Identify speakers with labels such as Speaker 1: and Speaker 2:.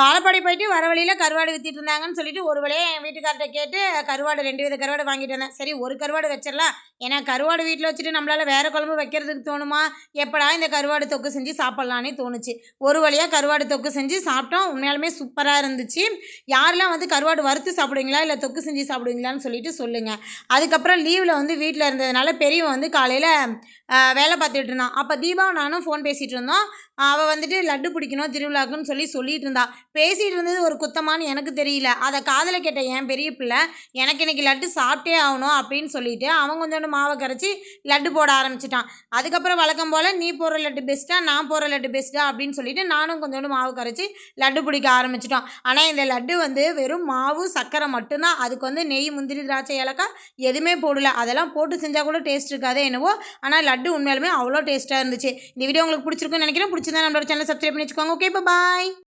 Speaker 1: வாழப்பாடி போயிட்டு வர வழியில் கருவாடு வித்திட்டு இருந்தாங்கன்னு சொல்லிட்டு ஒரு வழியே என் வீட்டுக்கார்ட்ட கேட்டு கருவாடு ரெண்டு வித கருவாடு வாங்கிட்டு வந்தேன். சரி ஒரு கருவாடு வச்சிடலாம். ஏன்னா கருவாடு வீட்டில் வச்சுட்டு நம்மளால் வேறு குழம்பு வைக்கிறதுக்கு தோணுமா? எப்படா இந்த கருவாடு தொக்கு செஞ்சு சாப்பிட்லான்னு தோணுச்சு. ஒரு வழியாக கருவாடு தொக்கு செஞ்சு சாப்பிட்டோம். உண்மையாலுமே சூப்பராக இருந்துச்சு. யாரெல்லாம் வந்து கருவாடு வறுத்து சாப்பிடுவீங்களா? இல்லை தொக்கு செஞ்சு சாப்பிடுவீங்களான்னு சொல்லிட்டு சொல்லுங்கள் அதுக்கப்புறம் லீவில் வந்து வீட்டில் இருந்ததுனால பெரியவன் வந்து காலையில் வேலை பார்த்துட்டு இருந்தான். அப்போ தீபாவும் நானும் ஃபோன் பேசிகிட்டு இருந்தோம். அவள் வந்துட்டு லட்டு பிடிக்கணும் திருவிழாக்குன்னு சொல்லி சொல்லிட்டு இருந்தாள் பேசிகிட்டு இருந்தது ஒரு குத்தமான்னு எனக்கு தெரியல. அதை காதில் கேட்ட என் பெரிய பிள்ளை எனக்கு இன்னைக்கு லட்டு சாப்பிட்டே ஆகணும் அப்படின்னு சொல்லிட்டு அவன் கொஞ்சோண்டு மாவை கரைச்சி லட்டு போட ஆரம்பிச்சிட்டான். அதுக்கப்புறம் வழக்கம் போல் நீ போடுற லட்டு பெஸ்ட்டாக நான் போடுற லட்டு பெஸ்ட்டா அப்படின்னு சொல்லிட்டு நானும் கொஞ்சோண்டு மாவு கரைச்சி லட்டு பிடிக்க ஆரம்பிச்சிட்டோம். ஆனால் இந்த லட்டு வந்து வெறும் மாவு சர்க்கரை மட்டும்தான். அதுக்கு வந்து நெய் முந்திரி திராட்சை ஏலக்காய் எதுவுமே போடல. அதெல்லாம் போட்டு செஞ்சால் கூட டேஸ்ட் இருக்காதே என்னவோ. ஆனால் லட்டு உண்மையாலுமே அவ்வளோ டேஸ்ட்டாக இருந்துச்சு. இந்த வீடியோ உங்களுக்கு பிடிச்சிருக்குன்னு நினைக்கிறேன். பிடிச்சிருந்தா நம்மளோட சேனல் சப்ஸ்கிரைப் பண்ணி வச்சுக்கோங்க. Okay bye